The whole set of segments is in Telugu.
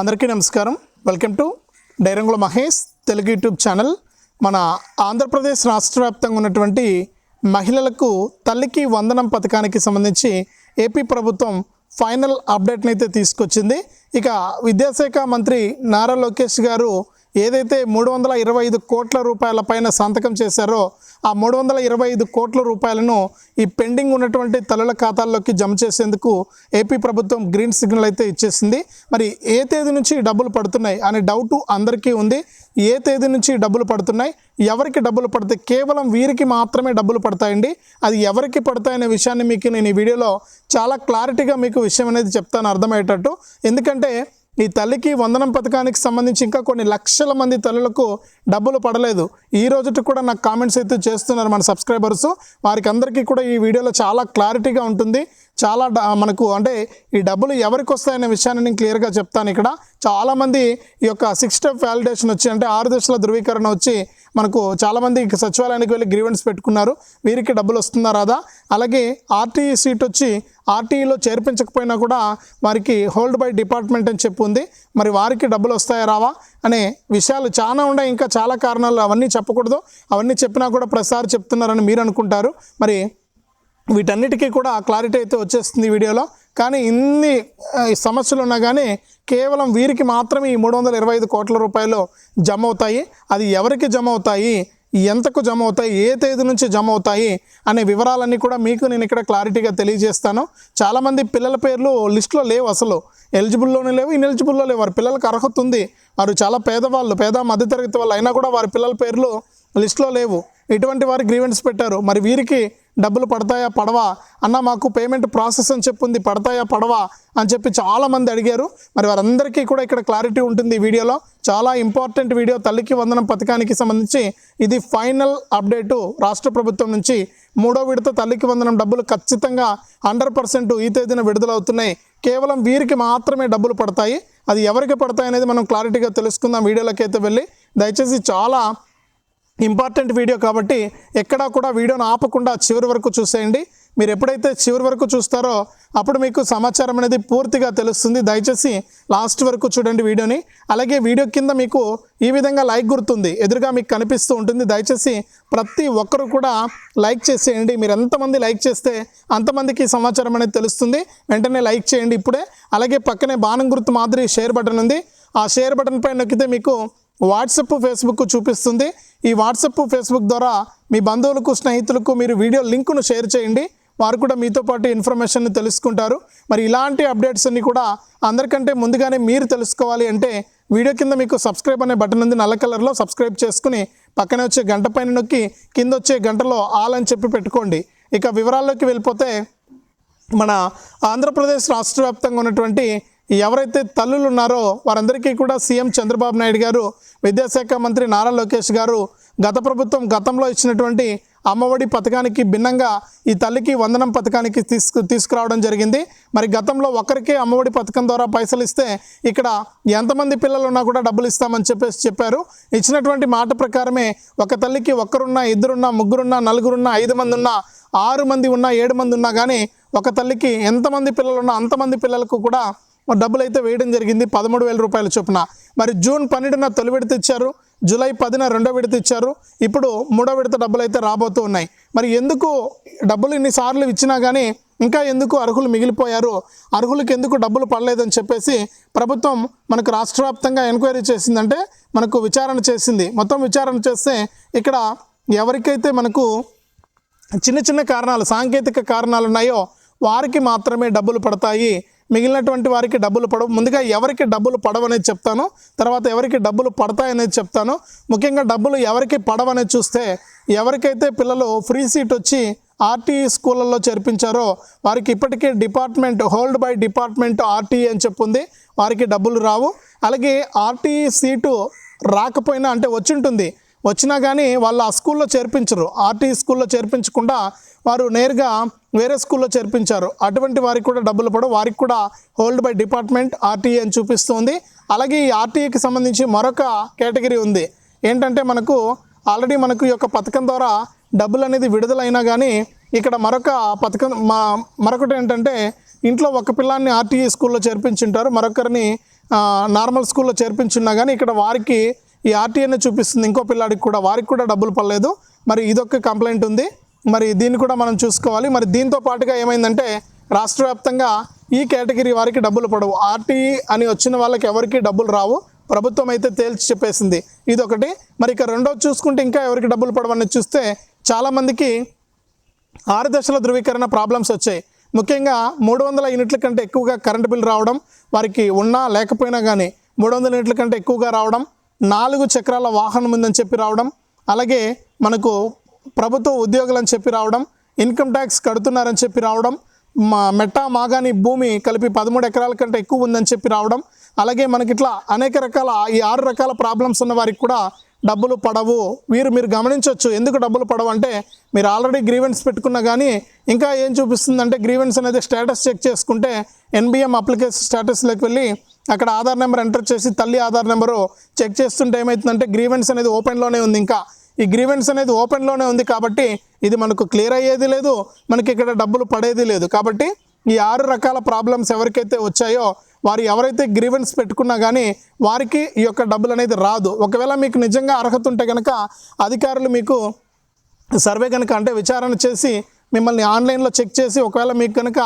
అందరికీ నమస్కారం. వెల్కమ్ టు డైరంగుల మహేష్ తెలుగు యూట్యూబ్ ఛానల్. మన ఆంధ్రప్రదేశ్ రాష్ట్ర వ్యాప్తంగా ఉన్నటువంటి మహిళలకు తల్లికి వందనం పథకానికి సంబంధించి ఏపీ ప్రభుత్వం ఫైనల్ అప్డేట్ని అయితే తీసుకొచ్చింది. ఇక విద్యాశాఖ మంత్రి నారా లోకేష్ గారు ఏదైతే మూడు వందల ఇరవై ఐదు కోట్ల రూపాయల పైన సంతకం చేశారో ఆ మూడు వందల ఇరవై ఐదు కోట్ల రూపాయలను ఈ పెండింగ్ ఉన్నటువంటి తల్లుల ఖాతాల్లోకి జమ చేసేందుకు ఏపీ ప్రభుత్వం గ్రీన్ సిగ్నల్ అయితే ఇచ్చేసింది. మరి ఏ తేదీ నుంచి డబ్బులు పడుతున్నాయి అనే డౌట్ అందరికీ ఉంది. ఏ తేదీ నుంచి డబ్బులు పడుతున్నాయి ఎవరికి డబ్బులు పడతాయి కేవలం వీరికి మాత్రమే డబ్బులు పడతాయండి. అది ఎవరికి పడతాయనే విషయాన్ని మీకు నేను ఈ వీడియోలో చాలా క్లారిటీగా మీకు విషయం అనేది చెప్తాను అర్థమయ్యేటట్టు. ఎందుకంటే ఈ తల్లికి వందనం పథకానికి సంబంధించి ఇంకా కొన్ని లక్షల మంది తల్లులకు డబ్బులు పడలేదు. ఈ రోజుకి కూడా నాకు కామెంట్స్ అయితే చేస్తున్నారు మన సబ్స్క్రైబర్స్ వారికి అందరికీ కూడా ఈ వీడియోలో చాలా క్లారిటీగా ఉంటుంది. చాలా డ- మనకు అంటే ఈ డబ్బులు ఎవరికి వస్తాయనే విషయాన్ని నేను క్లియర్గా చెప్తాను ఇక్కడ. చాలామంది ఈ యొక్క సిక్స్ స్టెప్ వ్యాలిడేషన్ వచ్చి అంటే ఆరు దశల ధృవీకరణ వచ్చి మనకు చాలామంది సచివాలయానికి వెళ్ళి గ్రీవెన్స్ పెట్టుకున్నారు. వీరికి డబ్బులు వస్తుందా రాదా? అలాగే ఆర్టీఈ సీట్ వచ్చి ఆర్టీఈలో చేర్పించకపోయినా కూడా వారికి హోల్డ్ బై డిపార్ట్మెంట్ అని చెప్పి ఉంది. మరి వారికి డబ్బులు వస్తాయా రావా? అనే విషయాలు చాలా ఉన్నాయి. ఇంకా చాలా కారణాలు అవన్నీ చెప్పకూడదు. అవన్నీ చెప్పినా కూడా ప్రసాద్ చెప్తున్నారని మీరు అనుకుంటారు. మరి వీటన్నిటికీ కూడా క్లారిటీ అయితే వచ్చేస్తుంది వీడియోలో. కానీ ఇన్ని సమస్యలు ఉన్నా కానీ కేవలం వీరికి మాత్రమే ఈ మూడు వందల ఇరవై ఐదు కోట్ల రూపాయలు జమ అవుతాయి అది ఎవరికి జమ అవుతాయి ఎంతకు జమ అవుతాయి ఏ తేదీ నుంచి జమ అవుతాయి అనే వివరాలన్నీ కూడా మీకు నేను ఇక్కడ క్లారిటీగా తెలియజేస్తాను. చాలామంది పిల్లల పేర్లు లిస్టులో లేవు అసలు. ఎలిజిబుల్లోనే లేవు ఇన్ఎలిజిబుల్లో లేవు. వారి పిల్లలకు అర్హత ఉంది. వారు చాలా పేదవాళ్ళు పేద మధ్యతరగతి వాళ్ళు అయినా కూడా వారి పిల్లల పేర్లు లిస్టులో లేవు. ఇటువంటి వారు గ్రీవెన్స్ పెట్టారు. మరి వీరికి డబ్బులు పడతాయా? పడవా? అన్న మాకు పేమెంట్ ప్రాసెస్ అని చెప్పుంది. పడతాయా? పడవా? అని చెప్పి చాలామంది అడిగారు. మరి వారందరికీ కూడా ఇక్కడ క్లారిటీ ఉంటుంది ఈ వీడియోలో. చాలా ఇంపార్టెంట్ వీడియో. తల్లికి వందనం పథకానికి సంబంధించి ఇది ఫైనల్ అప్డేటు రాష్ట్ర ప్రభుత్వం నుంచి. మూడో విడత తల్లికి వందనం డబ్బులు ఖచ్చితంగా హండ్రెడ్ పర్సెంట్ ఈ తేదీన విడుదలవుతున్నాయి. కేవలం వీరికి మాత్రమే డబ్బులు పడతాయి. అది ఎవరికి పడతాయి అనేది మనం క్లారిటీగా తెలుసుకుందాం. వీడియోలోకి అయితే వెళ్ళి. దయచేసి చాలా ఇంపార్టెంట్ వీడియో కాబట్టి ఎక్కడా కూడా వీడియోను ఆపకుండా చివరి వరకు చూసేయండి. మీరు ఎప్పుడైతే చివరి వరకు చూస్తారో అప్పుడు మీకు సమాచారం అనేది పూర్తిగా తెలుస్తుంది. దయచేసి లాస్ట్ వరకు చూడండి వీడియోని. అలాగే వీడియో కింద మీకు ఈ విధంగా లైక్ గుర్తుంది. ఎదురుగా మీకు కనిపిస్తూ ఉంటుంది. దయచేసి ప్రతి ఒక్కరు కూడా లైక్ చేసేయండి. మీరు ఎంతమంది లైక్ చేస్తే అంతమందికి సమాచారం అనేది తెలుస్తుంది. వెంటనే లైక్ చేయండి ఇప్పుడే. అలాగే పక్కనే బాణం గుర్తు మాదిరి షేర్ బటన్ ఉంది. ఆ షేర్ బటన్ పైన నొక్కితే మీకు వాట్సప్ ఫేస్బుక్ చూపిస్తుంది. ఈ వాట్సప్ ఫేస్బుక్ ద్వారా మీ బంధువులకు స్నేహితులకు మీరు వీడియో లింకును షేర్ చేయండి. వారు కూడా మీతో పాటు ఇన్ఫర్మేషన్ తెలుసుకుంటారు. మరి ఇలాంటి అప్డేట్స్ అన్ని కూడా అందరికంటే ముందుగానే మీరు తెలుసుకోవాలి అంటే వీడియో కింద మీకు సబ్స్క్రైబ్ అనే బటన్ ఉంది నల్ల కలర్లో సబ్స్క్రైబ్ చేసుకుని పక్కనే వచ్చే గంట పైన నొక్కి కింద వచ్చే గంటలో ఆల్ అని చెప్పి పెట్టుకోండి. ఇక వివరాల్లోకి వెళ్ళిపోతే మన ఆంధ్రప్రదేశ్ రాష్ట్ర వ్యాప్తంగా ఉన్నటువంటి ఎవరైతే తల్లులు ఉన్నారో వారందరికీ కూడా సీఎం చంద్రబాబు నాయుడు గారు విద్యాశాఖ మంత్రి నారా లోకేష్ గారు గత ప్రభుత్వం గతంలో ఇచ్చినటువంటి అమ్మఒడి పథకానికి భిన్నంగా ఈ తల్లికి వందనం పథకానికి తీసుకు తీసుకురావడం జరిగింది. మరి గతంలో ఒకరికే అమ్మఒడి పథకం ద్వారా పైసలు ఇస్తే ఇక్కడ ఎంతమంది పిల్లలు ఉన్నా కూడా డబ్బులు ఇస్తామని చెప్పేసి చెప్పారు. ఇచ్చినటువంటి మాట ప్రకారమే ఒక తల్లికి ఒక్కరున్నా ఇద్దరున్నా ముగ్గురున్నా నలుగురున్నా ఐదు మంది ఉన్నా ఆరు మంది ఉన్నా ఏడు మంది ఉన్నా కానీ ఒక తల్లికి ఎంతమంది పిల్లలు ఉన్నా అంతమంది పిల్లలకు కూడా డబ్బులు అయితే వేయడం జరిగింది. పదమూడు వేల రూపాయల చొప్పున. మరి జూన్ పన్నెండున తొలి విడత ఇచ్చారు. జూలై పదిన రెండో విడత ఇచ్చారు. ఇప్పుడు మూడో విడత డబ్బులు అయితే రాబోతూ ఉన్నాయి. మరి ఎందుకు డబ్బులు ఇన్నిసార్లు ఇచ్చినా కానీ ఇంకా ఎందుకు అర్హులు మిగిలిపోయారు? అర్హులకు ఎందుకు డబ్బులు పడలేదని చెప్పేసి ప్రభుత్వం మనకు రాష్ట్ర వ్యాప్తంగా ఎంక్వైరీ చేసిందంటే మనకు విచారణ చేసింది. మొత్తం విచారణ చేస్తే ఇక్కడ ఎవరికైతే మనకు చిన్న చిన్న కారణాలు సాంకేతిక కారణాలు ఉన్నాయో వారికి మాత్రమే డబ్బులు పడతాయి. మిగిలినటువంటి వారికి డబ్బులు పడవు. ముందుగా ఎవరికి డబ్బులు పడవనేది చెప్తాను తర్వాత ఎవరికి డబ్బులు పడతాయనేది చెప్తాను. ముఖ్యంగా డబ్బులు ఎవరికి పడవనేది చూస్తే ఎవరికైతే పిల్లలు ఫ్రీ సీట్ వచ్చి ఆర్టీఈ స్కూళ్ళల్లో చేర్పించారో వారికి ఇప్పటికే department hold by department RTE అని చెప్పుంది వారికి డబ్బులు రావు. అలాగే ఆర్టీఈ సీటు రాకపోయినా అంటే వచ్చింటుంది. వచ్చినా కానీ వాళ్ళు ఆ స్కూల్లో చేర్పించరు. ఆర్టీఈ స్కూల్లో చేర్పించకుండా వారు నేరుగా వేరే స్కూల్లో చేర్పించారు. అటువంటి వారికి కూడా డబ్బులు పడవు. వారికి కూడా హోల్డ్ బై డిపార్ట్మెంట్ ఆర్టీఏ అని చూపిస్తుంది. అలాగే ఈ ఆర్టీఈకి సంబంధించి మరొక కేటగిరీ ఉంది. ఏంటంటే మనకు ఆల్రెడీ మనకు ఈ యొక్క పథకం ద్వారా డబ్బులు అనేది విడుదలైనా కానీ ఇక్కడ మరొక పథకం మా మరొకటి ఏంటంటే ఇంట్లో ఒక పిల్లాన్ని ఆర్టీఈ స్కూల్లో చేర్పించుంటారు. మరొకరిని నార్మల్ స్కూల్లో చేర్పించున్నా కానీ ఇక్కడ వారికి ఈ ఆర్టీఏనే చూపిస్తుంది ఇంకో పిల్లాడికి కూడా వారికి కూడా డబ్బులు పడలేదు. మరి ఇదొక కంప్లైంట్ ఉంది. మరి దీన్ని కూడా మనం చూసుకోవాలి. మరి దీంతో పాటుగా ఏమైందంటే రాష్ట్ర వ్యాప్తంగా ఈ కేటగిరీ వారికి డబ్బులు పడవు. ఆర్టీఈ అని వచ్చిన వాళ్ళకి ఎవరికి డబ్బులు రావు. ప్రభుత్వం అయితే తేల్చి చెప్పేసింది. ఇదొకటి. మరి ఇక రెండోది చూసుకుంటే ఇంకా ఎవరికి డబ్బులు పడవని చూస్తే చాలామందికి ఆరు దశల ధృవీకరణ ప్రాబ్లమ్స్ వచ్చాయి. ముఖ్యంగా మూడు వందల యూనిట్ల కంటే ఎక్కువగా కరెంటు బిల్ రావడం వారికి ఉన్నా లేకపోయినా కానీ మూడు వందల యూనిట్ల కంటే ఎక్కువగా రావడం నాలుగు చక్రాల వాహనం ఉందని చెప్పి రావడం అలాగే మనకు ప్రభుత్వ ఉద్యోగులని చెప్పి రావడం ఇన్కమ్ ట్యాక్స్ కడుతున్నారని చెప్పి రావడం మా మెట్టా మాగాని భూమి కలిపి పదమూడు ఎకరాల కంటే ఎక్కువ ఉందని చెప్పి రావడం అలాగే మనకి ఇట్లా అనేక రకాల ఈ ఆరు రకాల ప్రాబ్లమ్స్ ఉన్న వారికి కూడా డబ్బులు పడవు. వీరు మీరు గమనించవచ్చు ఎందుకు డబ్బులు పడవు అంటే మీరు ఆల్రెడీ గ్రీవెన్స్ పెట్టుకున్నా కానీ ఇంకా ఏం చూపిస్తుందంటే గ్రీవెన్స్ అనేది స్టేటస్ చెక్ చేసుకుంటే ఎన్బిఎం అప్లికేషన్ స్టేటస్లోకి వెళ్ళి అక్కడ ఆధార్ నెంబర్ ఎంటర్ చేసి తల్లి ఆధార్ నెంబరు చెక్ చేస్తుంటే ఏమవుతుందంటే గ్రీవెన్స్ అనేది ఓపెన్లోనే ఉంది ఇంకా. ఈ గ్రీవెన్స్ అనేది ఓపెన్లోనే ఉంది కాబట్టి ఇది మనకు క్లియర్ అయ్యేది లేదు మనకి ఇక్కడ డబ్బులు పడేది లేదు. కాబట్టి ఈ ఆరు రకాల ప్రాబ్లమ్స్ ఎవరికైతే వచ్చాయో వారు ఎవరైతే గ్రీవెన్స్ పెట్టుకున్నా కానీ వారికి ఈ యొక్క డబ్బులు అనేది రాదు. ఒకవేళ మీకు నిజంగా అర్హత ఉంటే కనుక అధికారులు మీకు సర్వే కనుక అంటే విచారణ చేసి మిమ్మల్ని ఆన్లైన్లో చెక్ చేసి ఒకవేళ మీకు కనుక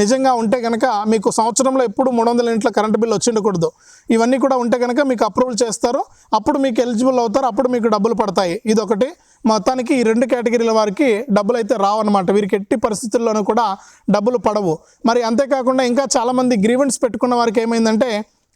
నిజంగా ఉంటే కనుక మీకు సంవత్సరంలో ఎప్పుడు మూడు వందల ఇంట్లో కరెంట్ బిల్ వచ్చి ఉండకూడదు ఇవన్నీ కూడా ఉంటే కనుక మీకు అప్రూవల్ చేస్తారు. అప్పుడు మీకు ఎలిజిబుల్ అవుతారు. అప్పుడు మీకు డబ్బులు పడతాయి. ఇది ఒకటి మొత్తానికి ఈ రెండు కేటగిరీల వారికి డబ్బులు అయితే రావన్నమాట. వీరికి ఎట్టి పరిస్థితుల్లోనూ కూడా డబ్బులు పడవు. మరి అంతేకాకుండా ఇంకా చాలామంది గ్రీవెన్స్ పెట్టుకున్న వారికి ఏమైందంటే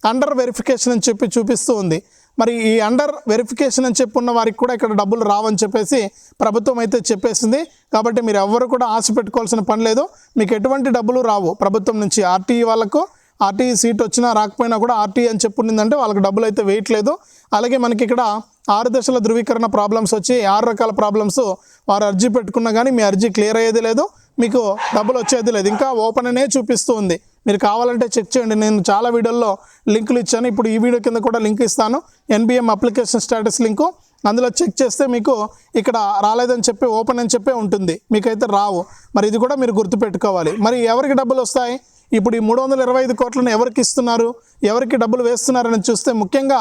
అండర్ వెరిఫికేషన్ అని చెప్పి చూపిస్తూ ఉంది. మరి ఈ అండర్ వెరిఫికేషన్ అని చెప్పున్న వారికి కూడా ఇక్కడ డబ్బులు రావని చెప్పేసి ప్రభుత్వం అయితే చెప్పేసింది. కాబట్టి మీరు ఎవ్వరు కూడా ఆశ పెట్టుకోవాల్సిన పని లేదు. మీకు ఎటువంటి డబ్బులు రావు ప్రభుత్వం నుంచి ఆర్టీఈ వాళ్ళకు. ఆర్టీఈ సీట్ వచ్చినా రాకపోయినా కూడా ఆర్టీఈ అని చెప్పుండిందంటే వాళ్ళకి డబ్బులు అయితే వేయట్లేదు అలాగే మనకి ఇక్కడ ఆరు దశల ధృవీకరణ ప్రాబ్లమ్స్ వచ్చి ఆరు రకాల ప్రాబ్లమ్స్ వారు అర్జీ పెట్టుకున్నా కానీ మీ అర్జీ క్లియర్ అయ్యేది లేదు మీకు డబ్బులు వచ్చేది లేదు. ఇంకా ఓపెన్ అనే చూపిస్తూ ఉంది. మీరు కావాలంటే చెక్ చేయండి. నేను చాలా వీడియోల్లో లింకులు ఇచ్చాను. ఇప్పుడు ఈ వీడియో కింద కూడా లింక్ ఇస్తాను. ఎన్బిఎం అప్లికేషన్ స్టేటస్ లింకు అందులో చెక్ చేస్తే మీకు ఇక్కడ రాలేదని చెప్పి ఓపెన్ అని చెప్పే ఉంటుంది. మీకైతే రావు. మరి ఇది కూడా మీరు గుర్తుపెట్టుకోవాలి. మరి ఎవరికి డబ్బులు వస్తాయి? ఇప్పుడు ఈ మూడు వందల ఇరవై ఐదు కోట్లను ఎవరికి ఇస్తున్నారు? ఎవరికి డబ్బులు వేస్తున్నారని చూస్తే ముఖ్యంగా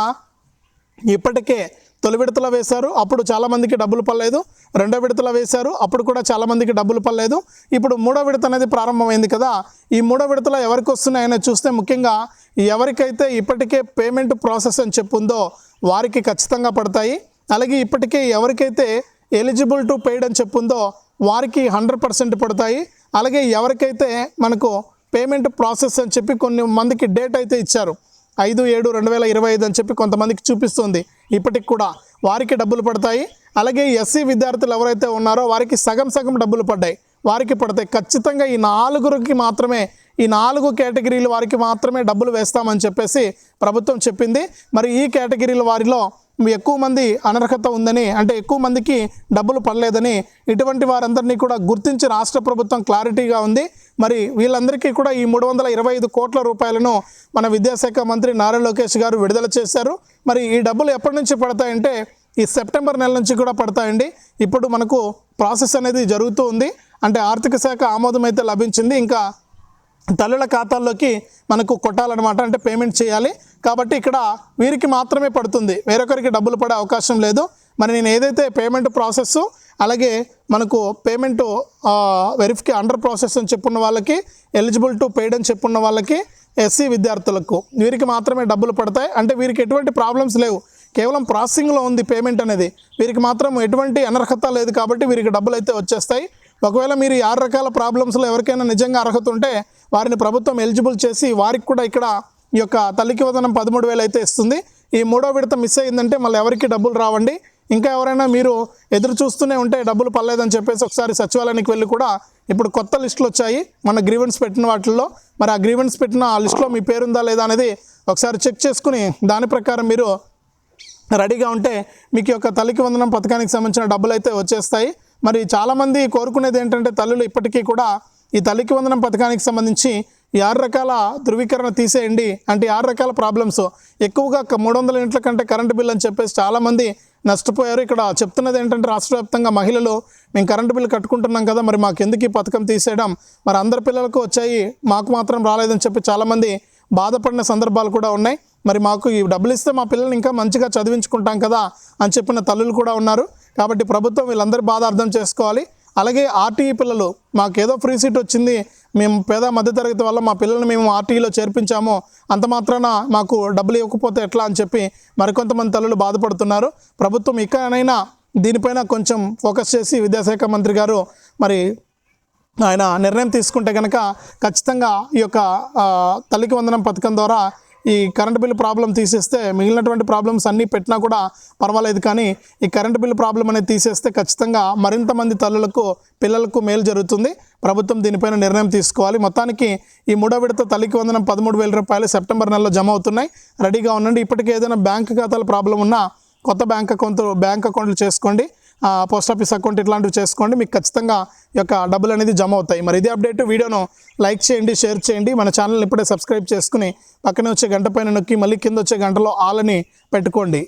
ఇప్పటికే తొలి విడతలో వేశారు అప్పుడు చాలామందికి డబ్బులు పడలేదు. రెండో విడతలో వేశారు అప్పుడు కూడా చాలామందికి డబ్బులు పడలేదు. ఇప్పుడు మూడో విడత అనేది ప్రారంభమైంది కదా ఈ మూడో విడతలో ఎవరికి వస్తున్నాయని చూస్తే ముఖ్యంగా ఎవరికైతే ఇప్పటికే పేమెంట్ ప్రాసెస్ అని చెప్పుందో వారికి ఖచ్చితంగా పడతాయి. అలాగే ఇప్పటికే ఎవరికైతే ఎలిజిబుల్ టు పెయిడ్ అని చెప్పుందో వారికి హండ్రెడ్ పర్సెంట్ పడతాయి. అలాగే ఎవరికైతే మనకు పేమెంట్ ప్రాసెస్ అని చెప్పి కొన్ని మందికి డేట్ అయితే ఇచ్చారు. ఐదు ఏడు రెండు వేల ఇరవై ఐదు అని చెప్పి కొంతమందికి చూపిస్తుంది. ఇప్పటికి కూడా వారికి డబ్బులు పడతాయి. అలాగే ఎస్సీ విద్యార్థులు ఎవరైతే ఉన్నారో వారికి సగం సగం డబ్బులు పడ్డాయి. వారికి పడతాయి ఖచ్చితంగా ఈ నాలుగురికి మాత్రమే ఈ నాలుగు కేటగిరీల వారికి మాత్రమే డబ్బులు వేస్తామని చెప్పేసి ప్రభుత్వం చెప్పింది. మరి ఈ కేటగిరీల వారిలో ఎక్కువ మంది అనర్హత ఉందని అంటే ఎక్కువ మందికి డబ్బులు పడలేదని ఇటువంటి వారందరినీ కూడా గుర్తించి రాష్ట్ర ప్రభుత్వం క్లారిటీగా ఉంది. మరి వీళ్ళందరికీ కూడా ఈ మూడు వందల ఇరవై ఐదు కోట్ల రూపాయలను మన విద్యాశాఖ మంత్రి నారా లోకేష్ గారు విడుదల చేశారు. మరి ఈ డబ్బులు ఎప్పటి నుంచి పడతాయంటే ఈ సెప్టెంబర్ నెల నుంచి కూడా పడతాయండి. ఇప్పుడు మనకు ప్రాసెస్ అనేది జరుగుతూ ఉంది. అంటే ఆర్థిక శాఖ ఆమోదం అయితే లభించింది. ఇంకా తల్లుల ఖాతాల్లోకి మనకు కొట్టాలన్నమాట. అంటే పేమెంట్ చేయాలి. కాబట్టి ఇక్కడ వీరికి మాత్రమే పడుతుంది. వేరొకరికి డబ్బులు పడే అవకాశం లేదు. మరి నేను ఏదైతే పేమెంట్ ప్రాసెస్ అలాగే మనకు పేమెంట్ వెరిఫికే అండర్ ప్రాసెస్ అని చెప్పున్న వాళ్ళకి ఎలిజిబుల్ టు పెయిడ్ అని చెప్పున్న వాళ్ళకి ఎస్సీ విద్యార్థులకు వీరికి మాత్రమే డబ్బులు పడతాయి. అంటే వీరికి ఎటువంటి ప్రాబ్లమ్స్ లేవు. కేవలం ప్రాసెసింగ్లో ఉంది పేమెంట్ అనేది. వీరికి మాత్రం ఎటువంటి అనర్హత లేదు కాబట్టి వీరికి డబ్బులు అయితే వచ్చేస్తాయి. ఒకవేళ మీరు ఆరు రకాల ప్రాబ్లమ్స్లో ఎవరికైనా నిజంగా అర్హత ఉంటే వారిని ప్రభుత్వం ఎలిజిబుల్ చేసి వారికి కూడా ఇక్కడ ఈ యొక్క తల్లికి వదనం పదమూడు వేలు అయితే ఇస్తుంది. ఈ మూడో విడత మిస్ అయిందంటే మళ్ళీ ఎవరికి డబ్బులు రావండి. ఇంకా ఎవరైనా మీరు ఎదురు చూస్తూనే ఉంటే డబ్బులు పర్లేదని చెప్పేసి ఒకసారి సచివాలయానికి వెళ్ళి కూడా ఇప్పుడు కొత్త లిస్టులు వచ్చాయి. మన గ్రీవెన్స్ పెట్టిన వాటిల్లో. మరి ఆ గ్రీవెన్స్ పెట్టిన ఆ లిస్టులో మీ పేరుందా లేదా అనేది ఒకసారి చెక్ చేసుకుని దాని ప్రకారం మీరు రెడీగా ఉంటే మీకు యొక్క తల్లికి వందనం పథకానికి సంబంధించిన డబ్బులు అయితే వచ్చేస్తాయి. మరి చాలామంది కోరుకునేది ఏంటంటే తల్లులు ఇప్పటికీ కూడా ఈ తల్లికి వందనం పథకానికి సంబంధించి ఈ ఆరు రకాల ధృవీకరణ తీసేయండి. అంటే ఆరు రకాల ప్రాబ్లమ్స్ ఎక్కువగా మూడు వందల యూనిట్ల కంటే కరెంటు బిల్ అని చెప్పేసి చాలామంది నష్టపోయారు. ఇక్కడ చెప్తున్నది ఏంటంటే రాష్ట్ర వ్యాప్తంగా మహిళలు మేము కరెంటు బిల్లు కట్టుకుంటున్నాం కదా మరి మాకు ఎందుకు ఈ పథకం తీసేయడం? మరి అందరి పిల్లలకు వచ్చాయి మాకు మాత్రం రాలేదని చెప్పి చాలామంది బాధపడిన సందర్భాలు కూడా ఉన్నాయి. మరి మాకు ఈ డబ్బులు ఇస్తే మా పిల్లల్ని ఇంకా మంచిగా చదివించుకుంటాం కదా అని చెప్పిన తల్లులు కూడా ఉన్నారు. కాబట్టి ప్రభుత్వం వీళ్ళందరి బాధ అర్థం చేసుకోవాలి. అలాగే ఆర్టీఈ పిల్లలు మాకు ఏదో ఫ్రీ సీట్ వచ్చింది మేము పేద మధ్యతరగతి వల్ల మా పిల్లల్ని మేము ఆర్టీఈలో చేర్పించాము అంత మాత్రాన మాకు డబ్బులు ఇవ్వకపోతే ఎట్లా అని చెప్పి మరికొంతమంది తల్లులు బాధపడుతున్నారు. ప్రభుత్వం ఇకనైనా దీనిపైన కొంచెం ఫోకస్ చేసి విద్యాశాఖ మంత్రి గారు మరి ఆయన నిర్ణయం తీసుకుంటే కనుక ఖచ్చితంగా ఈ యొక్క తల్లికి వందనం పథకం ద్వారా ఈ కరెంట్ బిల్లు ప్రాబ్లం తీసేస్తే మిగిలినటువంటి ప్రాబ్లమ్స్ అన్నీ పెట్టినా కూడా పర్వాలేదు కానీ ఈ కరెంట్ బిల్లు ప్రాబ్లం అనేది తీసేస్తే ఖచ్చితంగా మరింత మంది తల్లులకు పిల్లలకు మేలు జరుగుతుంది. ప్రభుత్వం దీనిపైన నిర్ణయం తీసుకోవాలి. మొత్తానికి ఈ మూడో విడత తల్లికి వందనం పదమూడు వేల రూపాయలు సెప్టెంబర్ నెలలో జమ అవుతున్నాయి. రెడీగా ఉండండి. ఇప్పటికే ఏదైనా బ్యాంక్ ఖాతాల ప్రాబ్లం ఉన్నా కొత్త బ్యాంక్ అకౌంట్ బ్యాంక్ అకౌంట్లు చేసుకోండి. పోస్ట్ ఆఫీస్ అకౌంట్ ఇట్లాంటివి చేసుకోండి. మీకు ఖచ్చితంగా ఈ యొక్క డబ్బులు అనేది జమ అవుతాయి. మరి ఇదే అప్డేట్ వీడియోను లైక్ చేయండి షేర్ చేయండి. మన ఛానల్ని ఇప్పుడే సబ్స్క్రైబ్ చేసుకుని పక్కనే వచ్చే గంట పైన నొక్కి మళ్ళీ కింద వచ్చే గంటలో ఆలని పెట్టుకోండి.